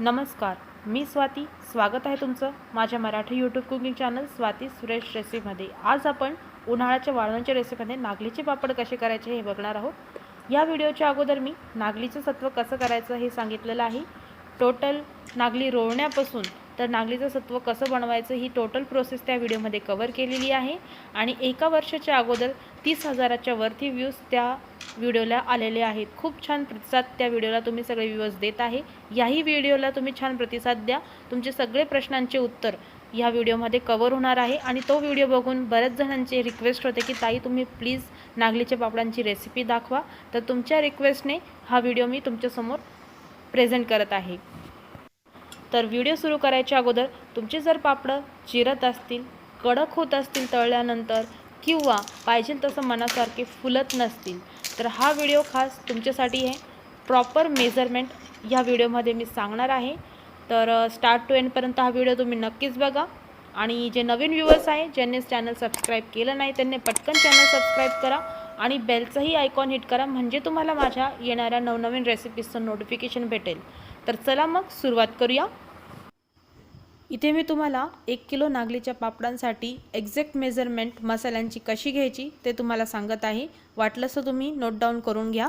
नमस्कार मी स्वाती. स्वागत आहे तुमचं माझ्या Marathi YouTube cooking channel Swati Suresh रेसिपीमध्ये. आज आपण उन्हाळ्याच्या वाळवणच्या रेसिपीमध्ये नागलीचे पापड कसे करायचे हे बघणार आहोत. या व्हिडिओच्या अगोदर मी नागलीचं सत्व कसं करायचं हे सांगितलेलं आहे. टोटल नागली रोवण्यापासून तर नागलीचं सत्व कसं बनवायचं ही टोटल प्रोसेस त्या व्हिडिओमध्ये कवर केलेली आहे. आणि एका वर्षाच्या अगोदर तीस हजाराच्या वरती व्ह्यूज त्या व्हिडिओला आलेले आहेत. खूप छान प्रतिसाद त्या व्हिडिओला तुम्ही सगळे व्ह्यूज देत आहे. याही व्हिडिओला तुम्ही छान प्रतिसाद द्या. तुमचे सगळे प्रश्नांचे उत्तर या व्हिडिओमध्ये कवर होणार आहे. आणि तो व्हिडिओ बघून बऱ्याच जणांचे रिक्वेस्ट होते की ताई तुम्ही प्लीज नागलीच्या पापडांची रेसिपी दाखवा. तर तुमच्या रिक्वेस्टने हा व्हिडिओ मी तुमच्यासमोर प्रेझेंट करत आहे. तर व्हिडिओ सुरू करायच्या अगोदर तुमचे जर पापडं चिरत असतील कडक होत असतील तळल्यानंतर किंवा पाहिजे तसं मनासारखे फुलत नसतील तर हा व्हिडिओ खास तुमच्यासाठी आहे प्रॉपर मेजरमेंट ह्या व्हिडिओमध्ये मी सांगणार आहे. तर स्टार्ट टू एंडपर्यंत हा व्हिडिओ तुम्ही नक्कीच बघा. आणि जे नवीन व्ह्यूअर्स आहे ज्यांनी चॅनल सबस्क्राईब केलं नाही त्यांनी पटकन चॅनल सबस्क्राईब करा आणि बेलचंही आयकॉन हिट करा. म्हणजे तुम्हाला माझ्या येणाऱ्या नवनवीन रेसिपीजचं नोटिफिकेशन भेटेल. तर चला मग सुरुवात करूया. इथे मी तुम्हाला एक किलो नागलीच्या पापडांसाठी एक्झॅक्ट मेजरमेंट मसाल्यांची कशी घ्यायची ते तुम्हाला सांगत आहे. वाटलंच तर तुम्ही नोट डाऊन करून घ्या.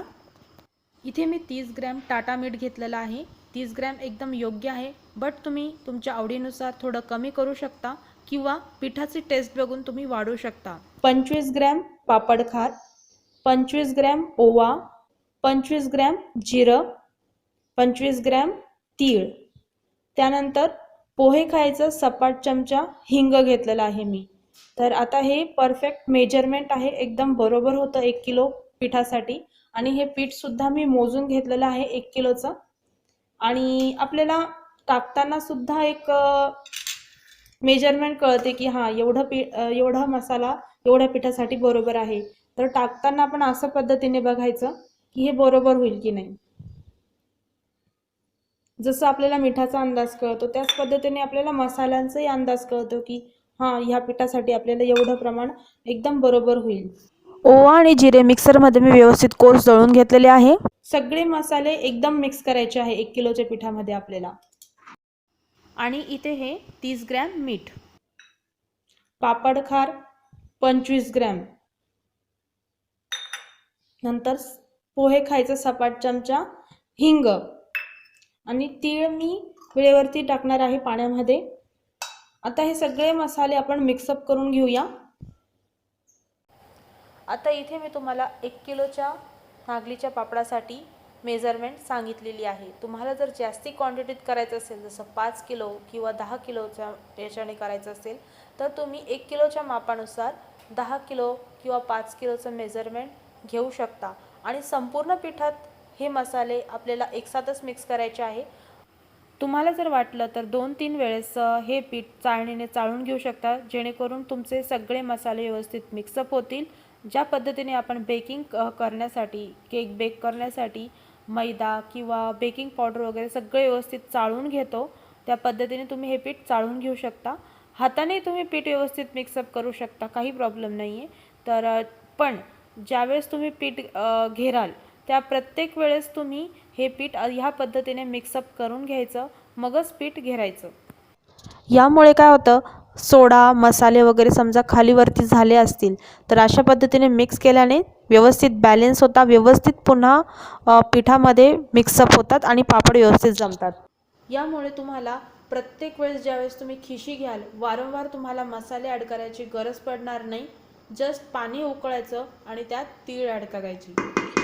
इथे मी तीस ग्रॅम टाटा मीठ घेतलेलं आहे. तीस ग्रॅम एकदम योग्य आहे बट तुम्ही तुमच्या आवडीनुसार थोडं कमी करू शकता किंवा पिठाची टेस्ट बघून तुम्ही वाढवू शकता. पंचवीस ग्रॅम पापडखार पंचवीस ग्रॅम ओवा पंचवीस ग्रॅम जिरं पंचवीस ग्रॅम तीळ. त्यानंतर पोहे खायचं सपाट चमचा हिंग घेतलेला आहे मी. तर आता हे परफेक्ट मेजरमेंट आहे. एकदम बरोबर होतं एक किलो पिठासाठी. आणि हे पीठसुद्धा मी मोजून घेतलेलं आहे एक किलोचं. आणि आपल्याला टाकताना सुद्धा एक मेजरमेंट कळते की हां एवढं पी एवढा मसाला एवढ्या पिठासाठी बरोबर आहे. तर टाकताना आपण असं पद्धतीने बघायचं की हे बरोबर होईल की नाही. जसं आपल्याला मिठाचा अंदाज कळतो त्याच पद्धतीने आपल्याला मसाल्यांचाही अंदाज कळतो की हां ह्या पिठासाठी आपल्याला एवढं प्रमाण एकदम बरोबर होईल. ओवा आणि जिरे मिक्सरमध्ये मी व्यवस्थित कोर्स दळून घेतलेले आहे. सगळे मसाले एकदम मिक्स करायचे आहे एक किलोच्या पिठामध्ये आपल्याला. आणि इथे हे तीस ग्रॅम मीठ. पापड खार पंचवीस ग्रॅम. नंतर पोहे खायचं सपाट चमचा हिंग. आणि तीळ मी वेळेवरती टाकणार आहे पाण्यामध्ये. आता हे सगळे मसाले आपण मिक्सअप करून घेऊया. आता इथे मी तुम्हाला एक किलोच्या नागलीच्या पापडासाठी मेजरमेंट सांगितलेली आहे. तुम्हाला जर जास्ती क्वांटिटीत करायचं असेल जसं पाच किलो किंवा दहा किलोच्या याच्याने करायचं असेल तर तुम्ही एक किलोच्या मापानुसार दहा किलो किंवा पाच किलोचं मेजरमेंट घेऊ शकता. आणि संपूर्ण पिठात हे मसाले आपल्याला एकसाथच मिक्स करायचे आहे. तुम्हाला जर वाटलं तर दोन तीन वेळेस हे पीठ चाळणीने चाळून घेऊ शकता. जेणेकरून तुमचे सगळे मसाले व्यवस्थित मिक्सअप होतील. ज्या पद्धतीने आपण बेकिंग करण्यासाठी केक बेक करण्यासाठी मैदा किंवा बेकिंग पावडर वगैरे सगळे व्यवस्थित चाळून घेतो त्या पद्धतीने तुम्ही हे पीठ चाळून घेऊ शकता. हाताने तुम्ही पीठ व्यवस्थित मिक्सअप करू शकता काही प्रॉब्लेम नाही आहे तर पण ज्यावेळेस तुम्ही पीठ घेराल त्या प्रत्येक वेळेस तुम्ही हे पीठ ह्या पद्धतीने मिक्सअप करून घ्यायचं मगच पीठ घेरायचं. यामुळे काय होतं सोडा मसाले वगैरे समजा खालीवरती झाले असतील तर अशा पद्धतीने मिक्स केल्याने व्यवस्थित बॅलेन्स होता व्यवस्थित पुन्हा पिठामध्ये मिक्सअप होतात आणि पापड व्यवस्थित जमतात. यामुळे तुम्हाला प्रत्येक वेळेस ज्यावेळेस तुम्ही खिशी घ्याल वारंवार तुम्हाला मसाले ॲड करायची गरज पडणार नाही. जस्ट पाणी उकळायचं आणि त्यात तीळ ॲड करायची.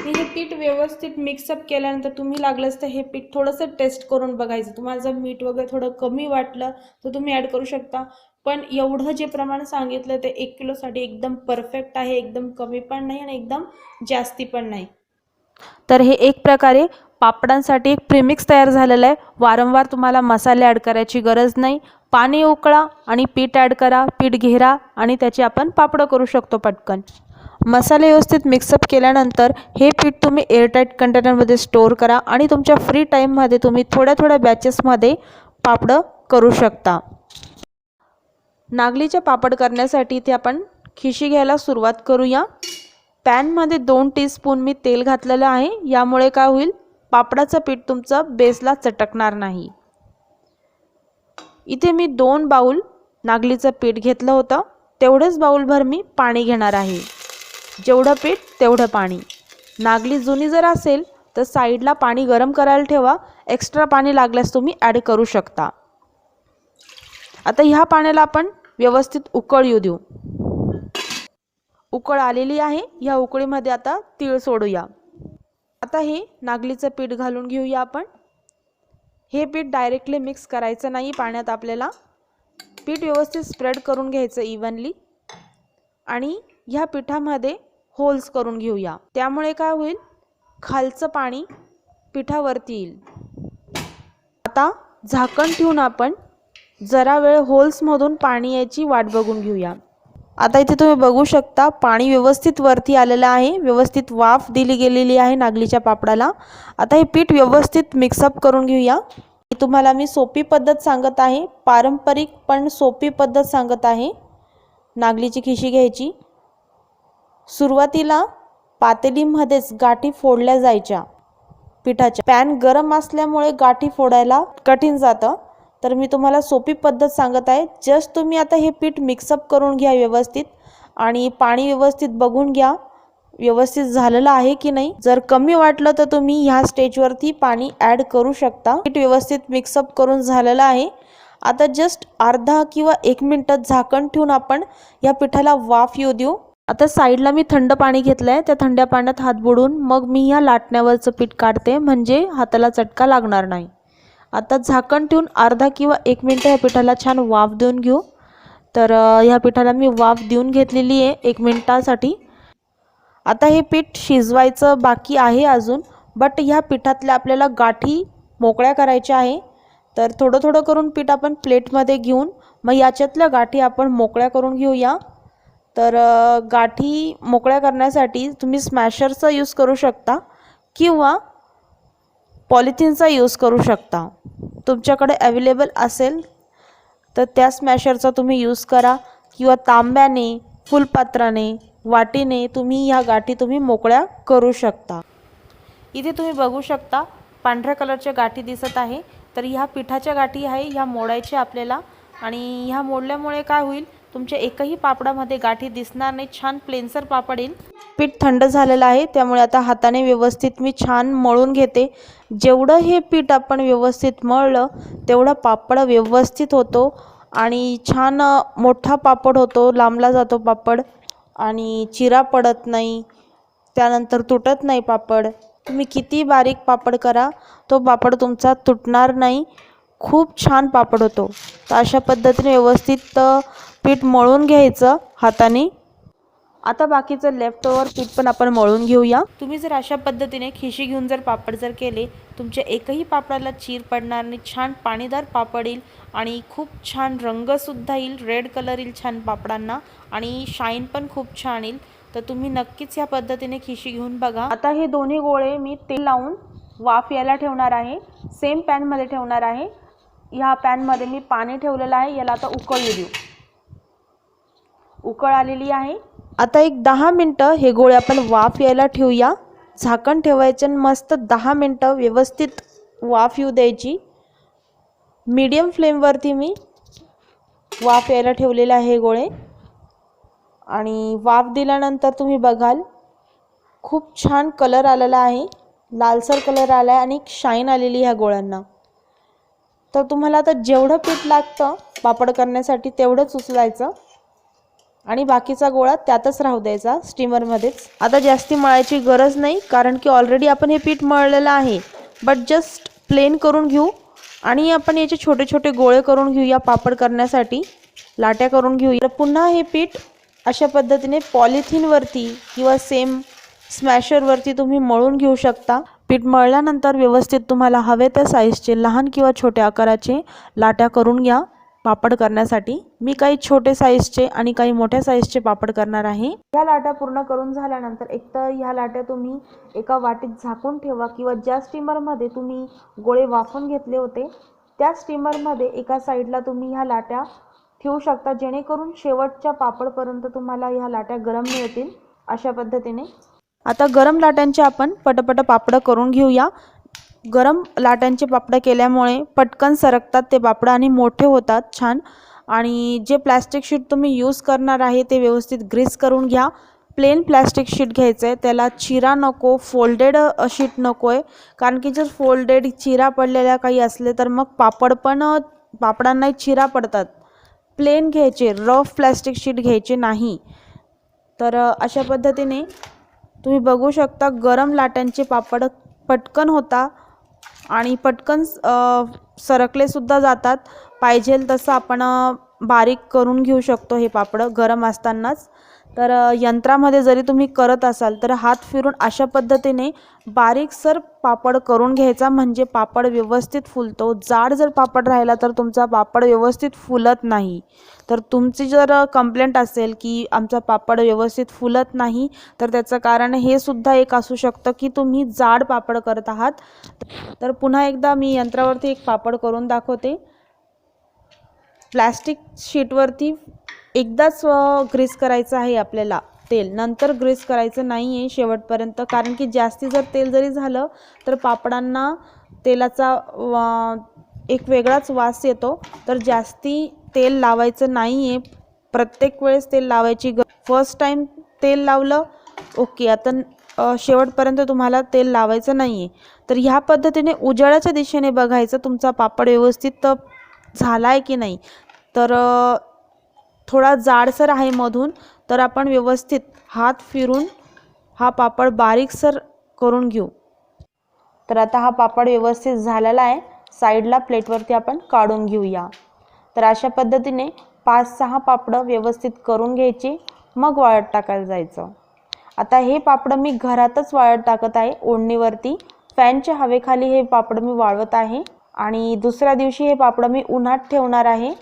हे पीठ व्यवस्थित मिक्सअप केल्यानंतर तुम्ही लागलंच तर हे पीठ थोडंसं टेस्ट करून बघायचं. तुम्हाला जर मीठ वगैरे थोडं कमी वाटलं तर तुम्ही ॲड करू शकता. पण एवढं जे प्रमाण सांगितलं ते एक किलोसाठी एकदम परफेक्ट आहे एकदम कमी पण नाही आणि एकदम जास्ती पण नाही. तर हे एक प्रकारे पापडांसाठी एक प्रिमिक्स तयार झालेलं आहे. वारंवार तुम्हाला मसाले ॲड करायची गरज नाही. पाणी उकळा आणि पीठ ॲड करा पीठ घेरा आणि त्याची आपण पापडं करू शकतो पटकन. मसाले व्यवस्थित मिक्सअप केल्यानंतर हे पीठ तुम्ही एअरटाईट कंटेनरमध्ये स्टोअर करा आणि तुमच्या फ्री टाईममध्ये तुम्ही थोड्या थोड्या बॅचेसमध्ये पापडं करू शकता. नागलीचे पापड करण्यासाठी ते आपण खिशी घ्यायला सुरुवात करूया. पॅनमध्ये दोन टीस्पून मी तेल घातलेलं आहे. यामुळे काय होईल? पापडाचं पीठ तुमचं बेसला चटकणार नाही. इथे मी दोन बाऊल नागलीचं पीठ घेतलं होतं. तेवढंच बाऊलभर मी पाणी घेणार आहे. जेवढं पीठ तेवढं पाणी. नागली जुनी जर असेल तर साईडला पाणी गरम करायला ठेवा. एक्स्ट्रा पाणी लागल्यास तुम्ही ॲड करू शकता. आता ह्या पाण्याला आपण व्यवस्थित उकळ येऊ देऊ. उकळ आलेली आहे. ह्या उकळीमध्ये आता तीळ सोडूया. आता हे नागलीचं पीठ घालून घेऊया आपण. हे पीठ डायरेक्टली मिक्स करायचं नाही पाण्यात आपल्याला. पीठ व्यवस्थित स्प्रेड करून घ्यायचं इवनली आणि ह्या पिठामध्ये होल्स करून घेऊया. त्यामुळे काय होईल? खालचं पाणी पिठावरती येईल. आता झाकण ठेवून आपण जरा वेळ होल्समधून पाणी यायची वाट बघून घेऊया. आता इथे तुम्ही बघू शकता पाणी व्यवस्थित वरती आलेलं आहे. व्यवस्थित वाफ दिली गेलेली आहे नागलीच्या पापडाला. आता हे पीठ व्यवस्थित मिक्सअप करून घेऊया. तुम्हाला मी सोपी पद्धत सांगत आहे. पारंपरिक पण सोपी पद्धत सांगत आहे. नागलीची खिशी घ्यायची. सुरुवातीला पातेलीमध्येच गाठी फोडल्या जायच्या. पिठाच्या पॅन गरम असल्यामुळे गाठी फोडायला कठीण जातं. तर मी तुम्हाला सोपी पद्धत सांगत आहे. जस्ट तुम्ही आता हे पीठ मिक्सअप करून घ्या व्यवस्थित आणि पाणी व्यवस्थित बघून घ्या. व्यवस्थित झालेलं आहे की नाही? जर कमी वाटलं तर तुम्ही ह्या स्टेजवरती पाणी ॲड करू शकता. पीठ व्यवस्थित मिक्सअप करून झालेलं आहे. आता जस्ट अर्धा किंवा एक मिनटात झाकण ठेवून आपण या पिठाला वाफ येऊ देऊ. आता साईडला मी थंड पाणी घेतलं आहे त्या थंड्या पाण्यात हात बुडून मग मी ह्या लाटण्यावरचं पीठ काढते म्हणजे हाताला चटका लागणार नाही. आता झाकण ठेवून अर्धा किंवा एक मिनटं ह्या पिठाला छान वाफ देऊन घेऊ. तर ह्या पिठाला मी वाफ देऊन घेतलेली आहे एक मिनटासाठी. आता हे पीठ शिजवायचं बाकी आहे अजून बट ह्या पिठातल्या आपल्याला गाठी मोकळ्या करायच्या आहे. तर थोडं थोडं करून पीठ आपण प्लेटमध्ये घेऊन मग याच्यातल्या गाठी आपण मोकळ्या करून घेऊया. तर गाठी मोकळ्या करण्यासाठी तुम्ही स्मॅशरचा यूज करू शकता किंवा पॉलिथिनचा यूज करू शकता. तुमच्याकडे अवेलेबल असेल तर त्या स्मॅशरचा तुम्ही यूज करा किंवा तांब्याने फुलपात्राने वाटीने तुम्ही ह्या गाठी तुम्ही मोकळ्या करू शकता. इथे तुम्ही बघू शकता पांढऱ्या कलरच्या गाठी दिसत आहे. तर ह्या पिठाच्या गाठी आहे ह्या मोडायच्या आपल्याला आणि ह्या मोडल्यामुळे काय होईल? तुमच्या एकही पापडामध्ये गाठी दिसणार नाही. छान प्लेनसर पापड येईल. पीठ थंड झालेलं आहे त्यामुळे आता हाताने व्यवस्थित मी छान मळून घेते. जेवढं हे पीठ आपण व्यवस्थित मळलं तेवढं पापड व्यवस्थित होतो आणि छान मोठा पापड होतो लांबला जातो पापड आणि चिरा पडत नाही त्यानंतर तुटत नाही पापड. तुम्ही किती बारीक पापड करा तो पापड तुमचा तुटणार नाही. खूप छान पापड होतो. तर अशा पद्धतीने व्यवस्थित पीठ मळून घ्यायचं हाताने. आता बाकीचं लेफ्ट ओव्हर पीठ पण आपण मळून घेऊया. तुम्ही जर अशा पद्धतीने खिशी घेऊन जर पापड जर केले तुमच्या एकही पापडाला चीर पडणार आणि छान पाणीदार पापड येईल आणि खूप छान रंगसुद्धा येईल रेड कलर येईल छान पापडांना आणि शाईन पण खूप छान येईल. तर तुम्ही नक्कीच ह्या पद्धतीने खिशी घेऊन बघा. आता हे दोन्ही गोळे मी तेल लावून वाफ यायला ठेवणार आहे. सेम पॅनमध्ये ठेवणार आहे. ह्या पॅनमध्ये मी पाणी ठेवलेलं आहे. याला आता उकळू देऊ. उकळ आलेली आहे. आता एक दहा मिनटं हे गोळे आपण वाफ यायला ठेवूया. झाकण ठेवायचं आणि मस्त दहा मिनटं व्यवस्थित वाफ येऊ द्यायची. मीडियम फ्लेमवरती मी वाफ यायला ठेवलेले आहे हे गोळे. आणि वाफ दिल्यानंतर तुम्ही बघाल खूप छान कलर आलेला आहे. लालसर कलर आला आहे आणि शाईन आलेली ह्या गोळ्यांना. तर तुम्हाला आता जेवढं पीठ लागतं पापड करण्यासाठी तेवढंच उचलायचं. आणि बाकीचा गोळा त्यातच राहू द्यायचा स्टीमरमध्येच आता जास्ती मळायची गरज नाही कारण की ऑलरेडी आपण हे पीठ मळलेलं आहे. बट जस्ट प्लेन करून घेऊ आणि आपण याचे छोटे छोटे गोळे करून घेऊया पापड करण्यासाठी. लाट्या करून घेऊया पुन्हा हे पीठ अशा पद्धतीने पॉलिथिनवरती किंवा सेम स्मॅशरवरती तुम्ही मळून घेऊ शकता. पीठ मळल्यानंतर व्यवस्थित तुम्हाला हवे त्या साईजचे लहान किंवा छोट्या आकाराचे लाट्या करून घ्या. पापड करण्यासाठी. मी काही छोटे साईजचे आणि काही मोठ्या साईजचे पापड करणार आहे. ह्या लाट्या पूर्ण करून झाल्यानंतर एक तर ह्या लाट्या तुम्ही एका वाटीत झाकून ठेवा किंवा ज्या स्टीमरमध्ये तुम्ही गोळे वाफून घेतले होते त्या स्टीमरमध्ये एका साईडला तुम्ही ह्या लाट्या ठेवू शकता जेणेकरून शेवटच्या पापडपर्यंत तुम्हाला ह्या लाट्या गरम मिळतील अशा पद्धतीने. आता गरम लाट्यांचे आपण पटपट पापडं करून घेऊया. गरम लाटांचे पापडं केल्यामुळे पटकन सरकतात ते पापडं आणि मोठे होतात छान. आणि जे प्लॅस्टिक शीट तुम्ही यूज करणार आहे ते व्यवस्थित ग्रीस करून घ्या. प्लेन प्लॅस्टिक शीट घ्यायचं आहे त्याला चिरा नको फोल्डेड शीट नको आहे कारण की जर फोल्डेड चिरा पडलेल्या काही असले तर मग पापड पण पापडांनाही चिरा पडतात. प्लेन घ्यायचे रफ प्लॅस्टिक शीट घ्यायचे नाही. तर अशा पद्धतीने तुम्ही बघू शकता गरम लाट्यांचे पापड पटकन होता. आणि पटकन सरकलेसुद्धा जातात. पाहिजेल तसं आपण बारीक करून घेऊ शकतो हे पापडं. गरम असतानाच. तर यंत्रामध्ये जरी तुम्ही करत असाल तर हात फिरून अशा पद्धतीने बारीकसर पापड करून घ्यायचा. म्हणजे पापड व्यवस्थित फुलतो. जाड जर पापड राहिला तर तुमचा पापड व्यवस्थित फुलत नाही. तर तुमची जर कंप्लेंट असेल की आमचा पापड व्यवस्थित फुलत नाही तर त्याचं कारण हे सुद्धा एक असू शकतं की तुम्ही जाड पापड करत आहात. तर पुन्हा एकदा मी यंत्रावरती एक पापड करून दाखवते. प्लॅस्टिक शीटवरती एकदाच ग्रीस करायचं आहे आपल्याला तेल. नंतर ग्रीस करायचं नाही आहे शेवटपर्यंत. कारण की जास्ती जर तेल जरी झालं तर पापडांना तेलाचा वा एक वेगळाच वास येतो. तर जास्ती तेल लावायचं नाही आहे प्रत्येक वेळेस तेल लावायची ग फर्स्ट टाईम तेल लावलं ओके. आता शेवटपर्यंत तुम्हाला तेल लावायचं नाही आहे तर ह्या पद्धतीने उजाळ्याच्या दिशेने बघायचं तुमचा पापड व्यवस्थित झाला आहे की नाही. तर थोडा जाडसर आहे मधून तर आपण व्यवस्थित हात फिरून हा पापड बारीकसर करून घेऊ. तर आता हा पापड व्यवस्थित झालेला आहे. साईडला प्लेटवरती आपण काढून घेऊया. तर अशा पद्धतीने पाच सहा पापडं व्यवस्थित करून घ्यायची मग वाळत टाकायला जायचं. आता हे पापडं मी घरातच वाळत टाकत आहे ओढणीवरती. फॅनच्या हवेखाली हे पापड मी वाळवत आहे. आणि दुसऱ्या दिवशी हे पापडं मी उन्हात ठेवणार आहे.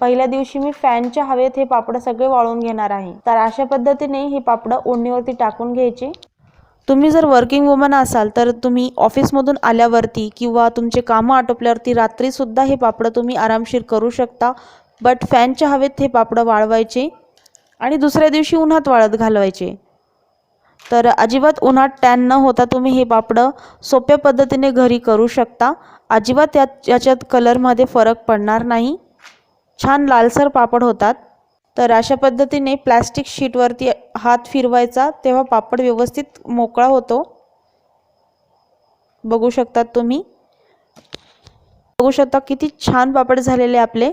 पहिल्या दिवशी मी फॅनच्या हवेत हे पापड सगळे वाळून घेणार आहे. तर अशा पद्धतीने हे पापड ओढणीवरती टाकून घ्यायचे. तुम्ही जर वर्किंग वुमन असाल तर तुम्ही ऑफिसमधून आल्यावरती किंवा तुमचे कामं आटोपल्यावरती रात्रीसुद्धा हे पापडं तुम्ही आरामशीर करू शकता. बट फॅनच्या हवेत हे पापडं वाळवायचे आणि दुसऱ्या दिवशी उन्हात वाळत घालवायचे. तर अजिबात उन्हात टॅन न होता तुम्ही हे पापडं सोप्या पद्धतीने घरी करू शकता. अजिबात यात याच्यात कलरमध्ये फरक पडणार नाही. छान लालसर पापड होतात. तर अशा पद्धतीने प्लॅस्टिक शीटवरती हात फिरवायचा तेव्हा पापड व्यवस्थित मोकळा होतो. बघू शकतात तुम्ही. बघू शकता किती छान पापड झालेले आपले.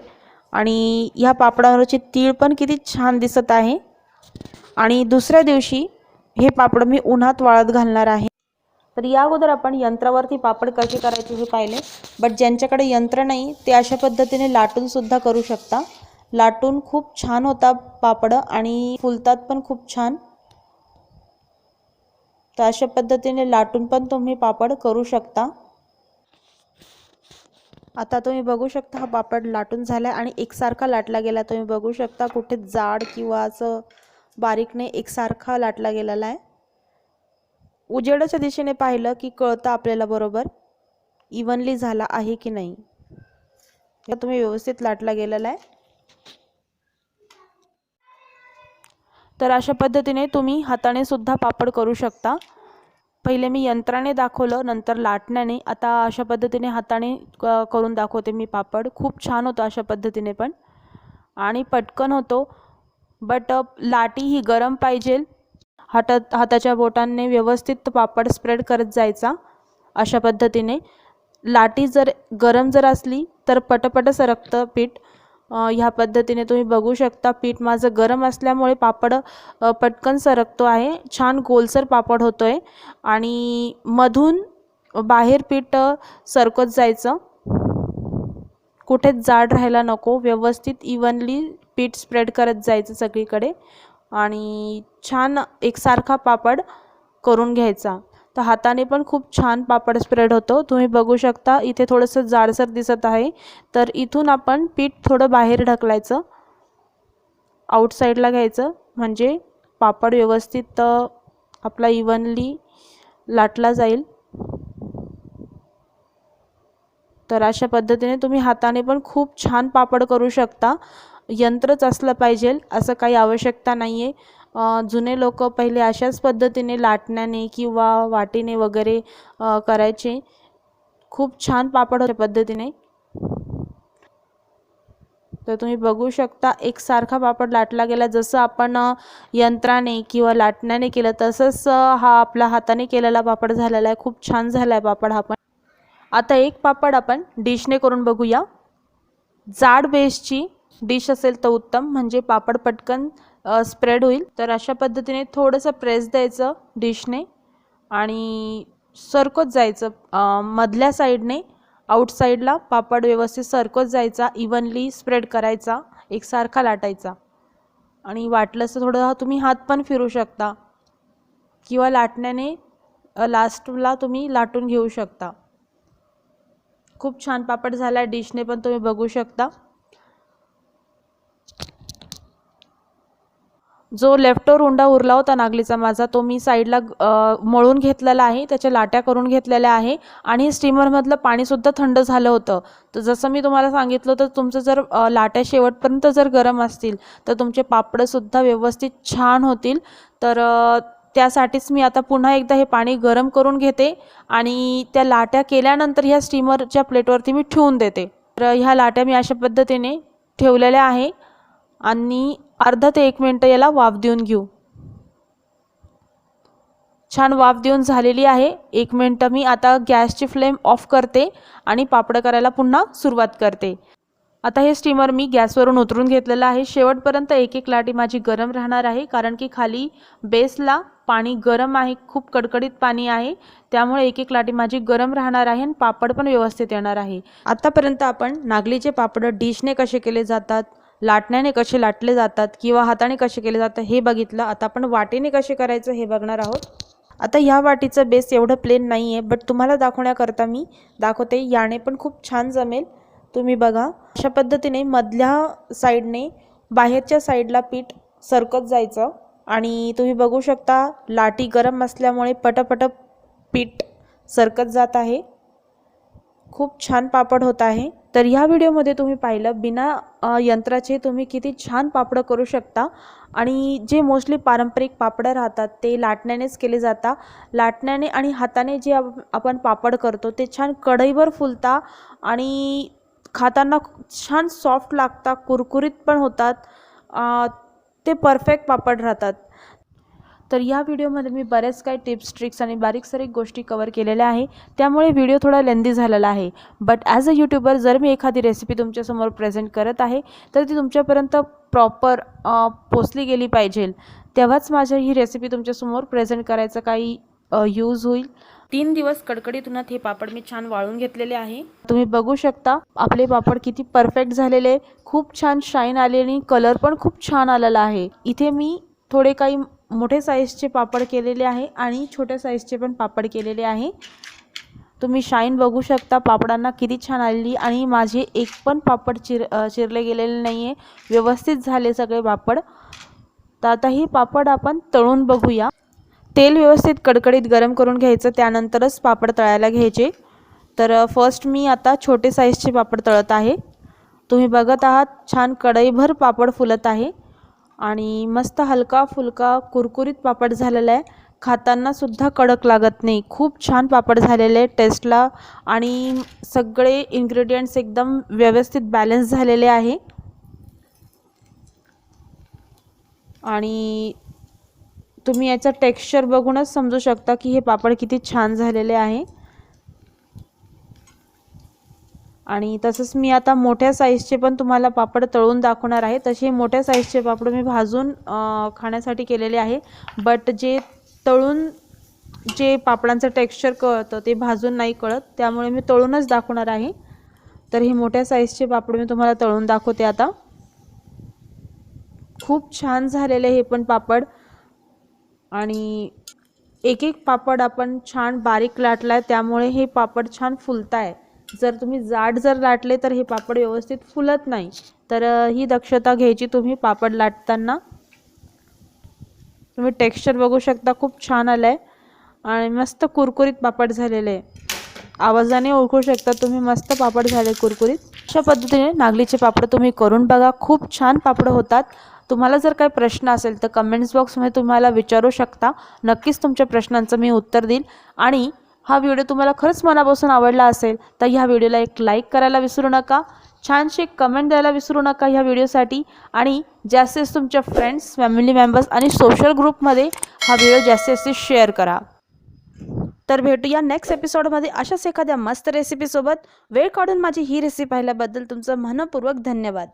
आणि ह्या पापडावरची तीळ पण किती छान दिसत आहे. आणि दुसऱ्या दिवशी हे पापड मी उन्हात वाळत घालणार आहे. तर या अगोदर आपण यंत्रावरती पापड कसे करायचे हे पाहिले. बट ज्यांच्याकडे यंत्र नाही ते अशा पद्धतीने लाटूनसुद्धा करू शकता. लाटून खूप छान होता पापड आणि फुलतात पण खूप छान. तर अशा पद्धतीने लाटून पण तुम्ही पापड करू शकता. आता तुम्ही बघू शकता हा पापड लाटून झाला आणि एकसारखा लाटला गेला. तुम्ही बघू शकता कुठे जाड किंवा असं बारीक नाही एकसारखा लाटला गेलेला आहे. उजेडाच्या दिशेने पाहिलं की कळतं आपल्याला बरोबर इव्हनली झाला आहे की नाही. तर तुम्ही व्यवस्थित लाटला गेलेला आहे. तर अशा पद्धतीने तुम्ही हाताने सुद्धा पापड करू शकता. पहिले मी यंत्राने दाखवलं नंतर लाटण्याने. आता अशा पद्धतीने हाताने क- करून दाखवते मी पापड. खूप छान होतं अशा पद्धतीने पण. आणि पटकन होतो. बट लाटी ही गरम पाहिजे हातात हाताच्या बोटांनी व्यवस्थित पापड स्प्रेड करत जायचा अशा पद्धतीने. लाटी जर गरम जर असली तर पटपट सरकतं पीठ. ह्या पद्धतीने तुम्ही बघू शकता पीठ माझं गरम असल्यामुळे पापड पटकन सरकतो आहे. छान गोलसर पापड होतो आहे आणि मधून बाहेर पीठ सरकत जायचं. कुठेच जाड राहायला नको व्यवस्थित इव्हनली पीठ स्प्रेड करत जायचं सगळीकडे. आणि छान एकसारखा पापड करून घ्यायचा. तर हाताने पण खूप छान पापड स्प्रेड होतो. तुम्ही बघू शकता इथे थोडंसं जाडसर दिसत आहे. तर इथून आपण पीठ थोडं बाहेर ढकलायचं. आउटसाईडला घ्यायचं. म्हणजे पापड व्यवस्थित आपला इव्हनली लाटला जाईल. तर अशा पद्धतीने तुम्ही हाताने पण खूप छान पापड करू शकता. यंत्रच असलं पाहिजे असं काही आवश्यकता नाही आहे जुने लोक पहिले अशाच पद्धतीने लाटण्याने किंवा वाटीने वगैरे करायचे. खूप छान पापड होते पद्धतीने. तर तुम्ही बघू शकता एकसारखा पापड लाटला गेला. जसं आपण यंत्राने किंवा लाटण्याने केलं तसंच हा आपला हाताने केलेला पापड झालेला आहे. खूप छान झाला आहे पापड हा पण. आता एक पापड आपण डिशने करून बघूया. जाड बेसची डिश असेल तर उत्तम. म्हणजे पापड पटकन स्प्रेड होईल. तर अशा पद्धतीने थोडंसं प्रेस द्यायचं डिशने आणि सरकत जायचं मधल्या साईडने आउटसाईडला पापड व्यवस्थित सरकत जायचा इवनली स्प्रेड करायचा एकसारखा लाटायचा. आणि वाटलं तर थोडं तुम्ही हात पण फिरू शकता. किंवा लाटण्याने लास्टला तुम्ही लाटून घेऊ शकता. खूप छान पापड झाला आहे डिशने पण तुम्ही बघू शकता. जो लेफ्टवर उंडा उरला होता नागलीचा माझा तो मी साईडला मळून घेतलेला आहे त्याच्या लाट्या करून घेतलेल्या आहे आणि स्टीमरमधलं पाणीसुद्धा थंड झालं होतं. तर जसं मी तुम्हाला सांगितलं होतं तुमचं जर लाट्या शेवटपर्यंत जर गरम असतील तर तुमचे पापडंसुद्धा व्यवस्थित छान होतील. तर त्यासाठीच मी आता पुन्हा एकदा हे पाणी गरम करून घेते आणि त्या लाट्या केल्यानंतर ह्या स्टीमरच्या प्लेटवरती मी ठेवून देते. तर ह्या लाट्या मी अशा पद्धतीने ठेवलेल्या आहे. आणि अर्धा ते एक मिनटं याला वाफ देऊन घेऊ. छान वाफ देऊन झालेली आहे. एक मिनटं मी आता गॅसची फ्लेम ऑफ करते आणि पापड करायला पुन्हा सुरुवात करते. आता हे स्टीमर मी गॅसवरून उतरून घेतलेलं आहे. शेवटपर्यंत एक एक लाटी माझी गरम राहणार आहे. कारण की खाली बेसला पाणी गरम आहे. खूप कडकडीत पाणी आहे. त्यामुळे एक एक लाटी माझी गरम राहणार आहे आणि पापड पण व्यवस्थित येणार आहे. आतापर्यंत आपण नागलीचे पापड डिशने कसे केले जातात? लाटण्याने कसे लाटले जातात किंवा हाताने कसे केले जातात हे बघितलं. आता आपण वाटीने कसे करायचं हे बघणार आहोत. आता ह्या वाटीचं बेस एवढं प्लेन नाही आहे बट तुम्हाला दाखवण्याकरता मी दाखवते. याने पण खूप छान जमेल. तुम्ही बघा. अशा पद्धतीने मधल्या साईडने बाहेरच्या साईडला पीठ सरकत जायचं. आणि तुम्ही बघू शकता लाटी गरम असल्यामुळे पटपट पीठ सरकत जात आहे. खूप छान पापड होत आहे. तर ह्या व्हिडिओमध्ये तुम्ही पाहिलं बिना यंत्राचे तुम्ही किती छान पापडं करू शकता. आणि जे मोस्टली पारंपरिक पापडं राहतात ते लाटण्यानेच केले जातात. लाटण्याने आणि हाताने जे आप- आपण पापड करतो ते छान कढईवर फुलता आणि खाताना छान सॉफ्ट लागतात कुरकुरीत पण होतात. ते परफेक्ट पापड राहतात. तर या व्हिडिओमध्ये मी बऱ्याच काही टिप्स ट्रिक्स आणि बारीक सारीक गोष्टी कवर केलेल्या आहे. त्यामुळे व्हिडिओ थोडा लेंदी झालेला आहे. बट ॲज अ यूट्यूबर जर मी एखादी रेसिपी तुमच्यासमोर प्रेझेंट करत आहे तर ती तुमच्यापर्यंत प्रॉपर पोचली गेली पाहिजे. तेव्हाच माझ्या ही रेसिपी तुमच्यासमोर प्रेझेंट करायचं काही यूज होईल. तीन दिवस कडकडीत उन्हात हे पापड मी छान वाळून घेतलेले आहे. तुम्ही बघू शकता आपले पापड किती परफेक्ट झालेले. खूप छान शाईन आले आणि कलर पण खूप छान आलेला आहे. इथे मी थोडे काही मोठे साईजचे पापड केलेले आहे आणि छोट्या साईजचे पण पापड केलेले आहे. तुम्ही शाईन बघू शकता पापडांना किती छान आलेली आणि माझे एक पण पापड चिर चिरले गेलेले नाही आहे व्यवस्थित झाले सगळे पापड. तर आता ही पापड आपण तळून बघूया. तेल व्यवस्थित कडकडीत गरम करून घ्यायचं त्यानंतरच पापड तळायला घ्यायचे. तर फर्स्ट मी आता छोटे साईजचे पापड तळत आहे. तुम्ही बघत आहात छान कढईभर पापड फुलत आहे. आणि मस्त हलका फुलका कुरकुरीत पापड झालेला आहे. खाताना सुद्धा कडक लागत नाही. खूप छान पापड झालेले आहे टेस्टला. आणि सगळे इन्ग्रेडियंट्स एकदम व्यवस्थित बॅलन्स झालेले आहे. आणि तुम्ही याचं टेक्स्चर बघूनच समजू शकता की हे पापड किती छान झालेले आहे. आणि तसंच मी आता मोठ्या साईजचे पण तुम्हाला पापड तळून दाखवणार आहे. तसे मोठ्या साईजचे पापड मी भाजून खाण्यासाठी केलेले आहे. बट जे तळून जे पापडांचं टेक्स्चर कळतं ते भाजून नाही कळत. त्यामुळे मी तळूनच दाखवणार आहे. तर हे मोठ्या साईजचे पापड मी तुम्हाला तळून दाखवते आता. खूप छान झालेले हे पण पापड. आणि एक एक पापड आपण छान बारीक लाटला आहे त्यामुळे हे पापड छान फुलत आहे जर तुम्ही जाड जर लाटले तर हे पापड व्यवस्थित फुलत नाही. तर ही दक्षता घ्यायची तुम्ही पापड लाटताना. तुम्ही टेक्स्चर बघू शकता खूप छान आलं आहे आणि मस्त कुरकुरीत पापड झालेलं आहे. आवाजाने ओळखू शकता तुम्ही मस्त पापड झाले कुरकुरीत. अशा पद्धतीने नागलीचे पापड तुम्ही करून बघा. खूप छान पापड होतात. तुम्हाला जर काही प्रश्न असेल तर कमेंट्स बॉक्समध्ये तुम्हाला विचारू शकता. नक्कीच तुमच्या प्रश्नांचं मी उत्तर देईल. आणि हा व्हिडिओ तुम्हाला खरंच मनापासून आवडला असेल तर ह्या व्हिडिओला एक लाईक करायला विसरू नका. छानशी कमेंट द्यायला विसरू नका ह्या व्हिडिओसाठी. आणि जास्तीत तुमच्या फ्रेंड्स फॅमिली मेंबर्स आणि सोशल ग्रुपमध्ये हा व्हिडिओ जास्तीत जास्त शेअर करा. तर भेटूया नेक्स्ट एपिसोडमध्ये अशाच एखाद्या मस्त रेसिपीसोबत वेळ काढून माझी ही रेसिपी पाहिल्याबद्दल तुमचं मनपूर्वक धन्यवाद.